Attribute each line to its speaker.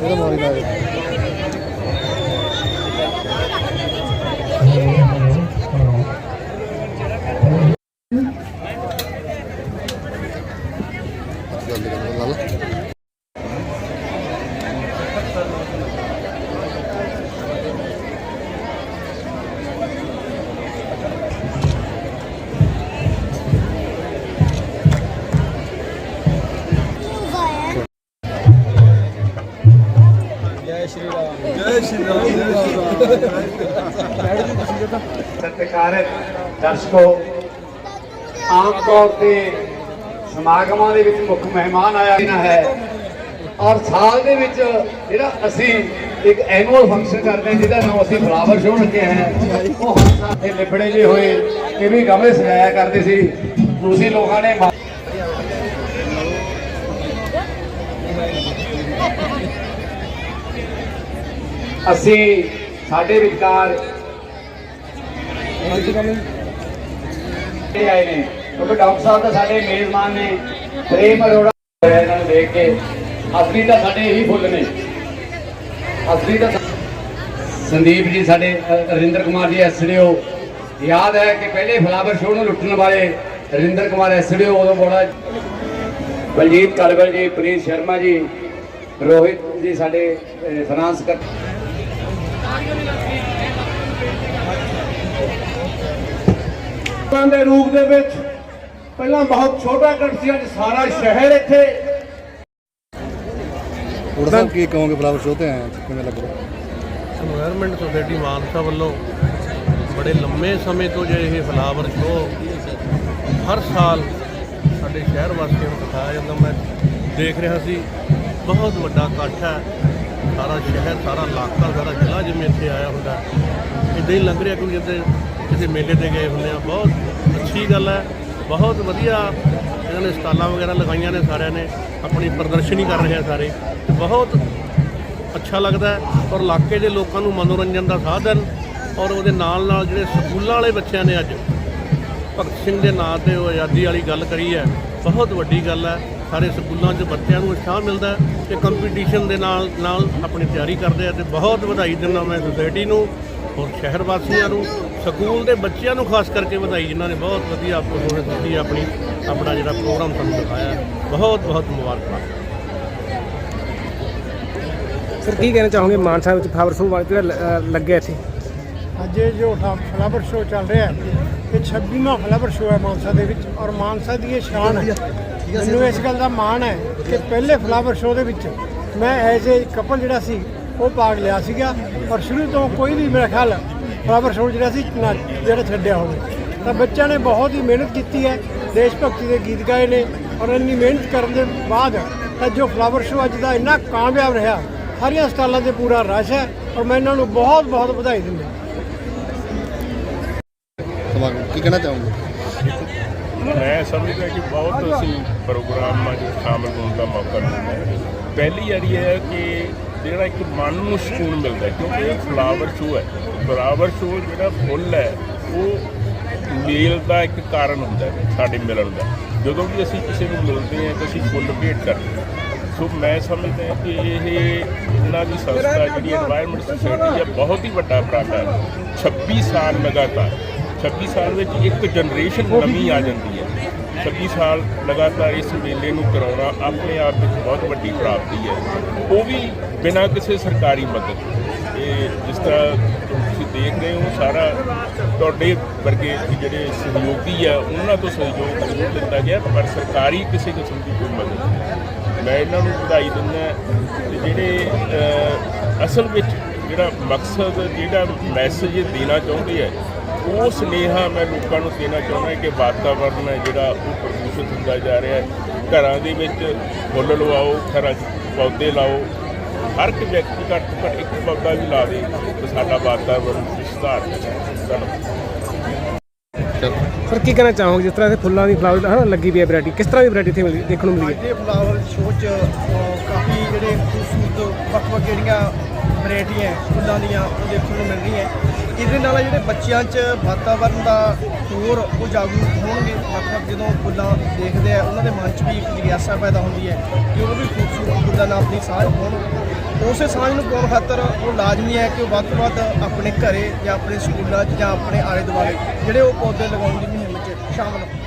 Speaker 1: ਇਹਦਾ ਮਾਰੀ ਲਾ ਦੇ ਜਲਦੀ
Speaker 2: ਸਤਿਕਾਰਤ ਦਰਸ਼ਕੋ, ਆਮ ਤੌਰ ਤੇ ਸਮਾਗਮਾਂ ਦੇ ਵਿੱਚ ਮੁੱਖ ਮਹਿਮਾਨ ਆਇਆ ਨਾ ਹੈ ਔਰ ਸਾਲ ਦੇ ਵਿੱਚ ਜਿਹੜਾ ਅਸੀਂ ਇੱਕ ਐਨੂਅਲ ਫੰਕਸ਼ਨ ਕਰਦੇ ਹਾਂ, ਜਿਹਦਾ ਨਾਮ ਅਸੀਂ ਫਲਾਵਰ ਸ਼ੋਅ ਰੱਖਿਆ ਹੈ, ਉਹ ਹਰ ਸਾਲ ਇਹ ਲਿਬੜੇ ਜਿਹੇ ਹੋਏ, ਇਹ ਵੀ ਗਮਲੇ ਸਜਾਇਆ ਕਰਦੇ ਸੀ। ਤੁਸੀਂ ਲੋਕਾਂ ਨੇ ਅਸੀਂ ਸਾਡੇ ਵਿਚਕਾਰ ਇਹ ਆਏ ਨੇ। ਕਿਉਂਕਿ ਡਾਕਟਰ ਸਾਹਿਬ ਤਾਂ ਸਾਡੇ ਮੇਜ਼ਬਾਨ ਨੇ। ਪ੍ਰੇਮ ਅਰੋੜਾ ਇਹਨਾਂ ਨੂੰ ਦੇਖ ਕੇ। ਅਸਲੀ ਤਾਂ ਸਾਡੇ ਇਹੀ ਫੁੱਲ ਨੇ। ਅਸਲੀ ਤਾਂ ਸੰਦੀਪ ਜੀ ਸਾਡੇ ਅ, ਕੁਮਾਰ ਜੀ ਐਸਡੀਓ ਯਾਦ ਹੈ ਕਿ ਪਹਿਲੇ ਫਲਾਵਰ ਸ਼ੋਅ ਨੂੰ ਲੁੱਟਣ ਵਾਲੇ ਰਵਿੰਦਰ ਕੁਮਾਰ ਐਸਡੀਓ ਉਦੋਂ ਬੜਾ ਬਲਜੀਤ ਕਲਵਲ ਜੀ ਪ੍ਰੀਤ ਸ਼ਰਮਾ ਜੀ ਰੋਹਿਤ ਜੀ ਸਾਡੇ ਫਾਈਨਾਂਸ ਕਰ
Speaker 3: ਦੇ ਰੂਪ ਦੇ ਵਿੱਚ ਪਹਿਲਾਂ ਬਹੁਤ ਛੋਟਾ ਗੜ ਸੀ ਅੱਜ ਸਾਰਾ ਸ਼ਹਿਰ ਇੱਥੇ।
Speaker 1: ਉੜਦਾ ਕੀ ਕਹੋਗੇ ਫਲਾਵਰ ਸ਼ੋਅ ਤੇ ਆਏ ਕਿਵੇਂ ਲੱਗ ਰਿਹਾ?
Speaker 4: এনवायरमेंट ਸੁਸਾਇਟੀ ਮਾਨਸਾ ਵੱਲੋਂ ਬੜੇ ਲੰਮੇ ਸਮੇਂ ਤੋਂ ਜੇ ਇਹ ਫਲਾਵਰ ਸ਼ੋਅ ਹਰ ਸਾਲ ਸਾਡੇ ਸ਼ਹਿਰ ਵਾਸੀਆਂ ਨੂੰ ਦਿਖਾਇਆ ਜਾਂਦਾ। ਮੈਂ ਦੇਖ ਰਿਹਾ ਸੀ ਬਹੁਤ ਵੱਡਾ ਇਕੱਠ ਹੈ। ਸਾਰਾ ਸ਼ਹਿਰ, ਸਾਰਾ ਇਲਾਕਾ, ਸਾਰਾ ਜ਼ਿਲ੍ਹਾ ਜਿਵੇਂ ਇੱਥੇ ਆਇਆ ਹੁੰਦਾ ਇਦਾਂ ਹੀ ਲੰਘ ਰਿਹਾ ਕਿ ਜਿੱਦੇ ਕਿਸੇ ਮੇਲੇ ਤੇ ਗਏ ਹੁੰਦੇ ਆ। ਬਹੁਤ ਅੱਛੀ ਗੱਲ ਹੈ। ਬਹੁਤ ਵਧੀਆ ਇਹਨਾਂ ਨੇ ਸਟਾਲਾਂ ਵਗੈਰਾ ਲਗਾਈਆਂ ਨੇ ਸਾਰਿਆਂ ਨੇ। ਆਪਣੀ ਪ੍ਰਦਰਸ਼ਨੀ ਕਰ ਰਹੇ ਆ ਸਾਰੇ। ਬਹੁਤ ਅੱਛਾ ਲੱਗਦਾ ਔਰ ਇਲਾਕੇ ਦੇ ਲੋਕਾਂ ਨੂੰ ਮਨੋਰੰਜਨ ਦਾ ਸਾਧਨ ਔਰ ਉਹਦੇ ਨਾਲ ਨਾਲ ਜਿਹੜੇ ਸਕੂਲਾਂ ਵਾਲੇ ਬੱਚਿਆਂ ਨੇ ਅੱਜ, ਭਗਤ ਸਿੰਘ ਦੇ ਨਾਂ ਤੇ ਉਹ ਆਜ਼ਾਦੀ ਵਾਲੀ ਗੱਲ ਕਰੀ ਹੈ। ਬਹੁਤ ਵੱਡੀ ਗੱਲ ਹੈ। ਸਾਰੇ ਸਕੂਲਾਂ 'ਚ ਬੱਚਿਆਂ ਨੂੰ ਉਤਸ਼ਾਹ ਮਿਲਦਾ ਹੈ ਤੇ ਕੰਪੀਟੀਸ਼ਨ ਦੇ ਨਾਲ ਨਾਲ ਆਪਣੀ ਤਿਆਰੀ ਕਰਦੇ ਆ ਤੇ ਬਹੁਤ ਵਧਾਈ ਦਿੰਦਾ ਮੈਂ ਸੁਸਾਇਟੀ ਨੂੰ ਔਰ ਸ਼ਹਿਰ ਵਾਸੀਆਂ ਨੂੰ ਸਕੂਲ ਦੇ ਬੱਚਿਆਂ ਨੂੰ ਖਾਸ ਕਰਕੇ ਵਧਾਈ ਜਿਨ੍ਹਾਂ ਨੇ ਬਹੁਤ ਵਧੀਆ ਪਰਫਾਰਮੈਂਸ ਦਿੱਤੀ ਆਪਣੀ ਆਪਣਾ ਜਿਹੜਾ ਪ੍ਰੋਗਰਾਮ ਸਾਨੂੰ ਦਿਖਾਇਆ ਹੈ। ਬਹੁਤ ਬਹੁਤ ਮੁਬਾਰਕਾਂ
Speaker 5: ਸਰ ਕੀ ਕਹਿਣਾ ਚਾਹੋਗੇ ਮਾਨਸਾ ਵਿੱਚ ਫਲਾਵਰ ਸ਼ੋਅ ਜਿਹੜਾ ਲ- ਅਹ ਲੱਗਿਆ ਇੱਥੇ?
Speaker 3: ਅੱਜ ਇਹ ਜੋ ਫਲਾ- ਫਲਾਵਰ ਸ਼ੋਅ ਚੱਲ ਰਿਹਾ ਹੈ ਇਹ 26ਵਾਂ ਫਲਾਵਰ ਸ਼ੋਅ ਹੈ ਮਾਨਸਾ ਦੇ ਵਿੱਚ ਔਰ ਮਾਨਸਾ ਦੀ ਇਹ ਸ਼ਾਨ ਹੈ। ਮੈਨੂੰ ਇਸ ਗੱਲ ਦਾ ਮਾਣ ਹੈ ਕਿ ਪਹਿਲੇ ਫਲਾਵਰ ਸ਼ੋਅ ਦੇ ਵਿੱਚ ਮੈਂ ਐਜ਼ ਏ ਕਪਲ ਜਿਹੜਾ ਸੀ, ਉਹ ਭਾਗ ਲਿਆ ਸੀਗਾ ਔਰ ਸ਼ੁਰੂ ਤੋਂ ਕੋਈ ਵੀ ਮੇਰਾ ਖਿਆਲ ਫਲਾਵਰ ਸ਼ੋਅ ਜਿਹੜਾ ਸੀ, ਨਾ ਜਿਹੜਾ ਛੱਡਿਆ ਹੋਵੇ। ਤਾਂ ਬੱਚਿਆਂ ਨੇ ਬਹੁਤ ਹੀ ਮਿਹਨਤ ਕੀਤੀ ਹੈ, ਦੇਸ਼ ਭਗਤੀ ਦੇ ਗੀਤ ਗਾਏ ਨੇ ਔਰ ਇੰਨੀ ਮਿਹਨਤ ਕਰਨ ਦੇ ਬਾਅਦ ਤਾਂ ਜੋ ਫਲਾਵਰ ਸ਼ੋਅ ਅੱਜ ਦਾ ਇੰਨਾ ਕਾਮਯਾਬ ਰਿਹਾ ਸਾਰੀਆਂ ਸਟਾਲਾਂ ਤੇ ਪੂਰਾ ਰਸ਼ ਹੈ ਔਰ ਮੈਂ ਇਹਨਾਂ ਨੂੰ ਬਹੁਤ ਬਹੁਤ ਵਧਾਈ ਦਿੰਦਾ
Speaker 1: ਕੀ ਕਹਿਣਾ ਚਾਹੂੰਗਾ?
Speaker 6: ਮੈਂ ਸਮਝਦਾ ਕਿ ਬਹੁਤ ਅਸੀਂ ਪ੍ਰੋਗਰਾਮ ਵਿੱਚ ਸ਼ਾਮਲ ਹੋਣ ਦਾ ਮੌਕਾ ਮਿਲਦਾ ਪਹਿਲੀ ਵਾਰੀ ਇਹ ਹੈ ਕਿ ਜਿਹੜਾ ਇੱਕ ਮਨ ਨੂੰ ਸਕੂਨ ਮਿਲਦਾ ਕਿਉਂਕਿ ਇਹ ਫਲਾਵਰ ਸ਼ੋ ਹੈ। ਫਲਾਵਰ ਸ਼ੋ ਜਿਹੜਾ ਫੁੱਲ ਹੈ, ਉਹ ਮੇਲ ਦਾ ਇੱਕ ਕਾਰਨ ਹੁੰਦਾ ਹੈ, ਸਾਡੇ ਮਿਲਣ ਦਾ। ਜਦੋਂ ਵੀ ਅਸੀਂ ਕਿਸੇ ਨੂੰ ਮਿਲਦੇ ਹਾਂ ਤਾਂ ਅਸੀਂ ਫੁੱਲ ਭੇਟ ਕਰਦੇ ਹਾਂ। ਸੋ ਮੈਂ ਸਮਝਦਾ ਹਾਂ ਕਿ ਇਹ ਇਹਨਾਂ ਦੀ ਸੰਸਥਾ ਜਿਹੜੀ এনवायरमेंट ਸੋਸਾਇਟੀ ਹੈ ਬਹੁਤ ਹੀ ਵੱਡਾ ਪ੍ਰਾਪਤ ਹੈ। 26 ਸਾਲ ਲਗਾਤਾਰ 26 ਸਾਲ ਵਿੱਚ ਇੱਕ ਜਨਰੇਸ਼ਨ ਨਵੀਂ ਆ ਜਾਂਦੀ ਹੈ। 26 ਸਾਲ ਲਗਾਤਾਰ ਇਸ ਮੇਲੇ ਨੂੰ ਕਰਾਉਣਾ ਆਪਣੇ ਆਪ ਵਿੱਚ ਬਹੁਤ ਵੱਡੀ ਪ੍ਰਾਪਤੀ ਹੈ। ਉਹ ਵੀ ਬਿਨਾਂ ਕਿਸੇ ਸਰਕਾਰੀ ਮਦਦ ਇਹ ਜਿਸ ਤਰ੍ਹਾਂ ਤੁਸੀਂ ਦੇਖ ਰਹੇ ਹੋ, ਸਾਰਾ ਤੁਹਾਡੇ ਵਰਗੇ ਜਿਹੜੇ ਸਹਿਯੋਗੀ ਆ, ਉਹਨਾਂ ਤੋਂ ਸਹਿਯੋਗ ਜ਼ਰੂਰ ਦਿੱਤਾ ਗਿਆ, ਪਰ ਸਰਕਾਰੀ ਕਿਸੇ ਕਿਸਮ ਦੀ ਕੋਈ ਮਦਦ ਨਹੀਂ। ਮੈਂ ਇਹਨਾਂ ਨੂੰ ਵਧਾਈ ਦਿੰਦਾ ਤੇ ਜਿਹੜੇ ਅਸਲ ਵਿੱਚ ਜਿਹੜਾ ਮਕਸਦ, ਜਿਹੜਾ ਮੈਸੇਜ ਦੇਣਾ ਚਾਹੁੰਦੇ ਹੈ ਉਹ ਸੁਨੇਹਾ ਮੈਂ ਲੋਕਾਂ ਨੂੰ ਦੇਣਾ ਚਾਹੁੰਦਾ ਕਿ ਵਾਤਾਵਰਨ ਹੈ ਜਿਹੜਾ ਉਹ ਪ੍ਰਦੂਸ਼ਿਤ ਹੁੰਦਾ ਜਾ ਰਿਹਾ ਹੈ। ਘਰਾਂ ਦੇ ਵਿੱਚ ਫੁੱਲ ਲਵਾਓ ਘਰਾਂ 'ਚ ਪੌਦੇ ਲਾਓ। ਹਰ ਇੱਕ ਵਿਅਕਤੀ ਘੱਟ ਤੋਂ ਘੱਟ ਇੱਕ ਪੌਦਾ ਵੀ ਲਾਵੇ ਤਾਂ ਸਾਡਾ ਵਾਤਾਵਰਨ ਸੁਧਾਰ
Speaker 5: ਸਰ ਕੀ ਕਹਿਣਾ ਚਾਹੋਗੇ? ਜਿਸ ਤਰ੍ਹਾਂ ਦੇ ਫੁੱਲਾਂ ਦੀ ਫਲਾਵਰ ਹਾਂ ਲੱਗੀ ਵੀ ਹੈ ਵੈਰਾਈਟੀ ਕਿਸ ਤਰ੍ਹਾਂ ਦੀ ਵੈਰਾਈਟੀ ਇੱਥੇ ਮਿਲਦੀ ਦੇਖਣ ਨੂੰ ਮਿਲਦੀ ਹੈ?
Speaker 7: ਇਹ ਫਲਾਵਰ ਸ਼ੋਅ 'ਚ ਕਾਫੀ ਜਿਹੜੇ ਖੂਬਸੂਰਤ ਵੱਖ-ਵੱਖ ਜਿਹੜੀਆਂ ਵੈਰਾਈਟੀਆਂ ਫੁੱਲਾਂ ਦੀਆਂ ਉਹ ਦੇਖਣ ਨੂੰ ਮਿਲ ਰਹੀਆਂ ਇਹਦੇ ਨਾਲ ਜਿਹੜੇ ਬੱਚਿਆਂ 'ਚ ਵਾਤਾਵਰਨ ਦਾ ਹੋਰ ਉਹ ਜਾਗਰੂਕ ਹੋਣਗੇ, ਵੱਖ-ਵੱਖ ਜਦੋਂ ਫੁੱਲਾਂ ਦੇਖਦੇ ਆ, ਉਹਨਾਂ ਦੇ ਮਨ 'ਚ ਵੀ ਇੱਕ ਜਿਗਿਆਸਾ ਪੈਦਾ ਹੁੰਦੀ ਹੈ ਕਿ ਉਹ ਵੀ ਖੂਬਸੂਰਤ ਫੁੱਲਾਂ ਨਾਲ ਆਪਣੀ ਸਾਂਝ ਪਾਉਣ ਉਸੇ ਸਾਂਝ ਨੂੰ ਪਾਉਣ ਖਾਤਰ ਉਹ ਲਾਜ਼ਮੀ ਹੈ ਕਿ ਉਹ ਵੱਧ ਤੋਂ ਵੱਧ ਆਪਣੇ ਘਰੇ ਜਾਂ ਆਪਣੇ ਸਕੂਲਾਂ 'ਚ ਜਾਂ ਆਪਣੇ ਆਲੇ ਦੁਆਲੇ ਜਿਹੜੇ ਉਹ ਪੌਦੇ ਲਗਾਉਣ ਦੀ ਮੁਹਿੰਮ 'ਚ ਸ਼ਾਮਲ ਹੋਣ।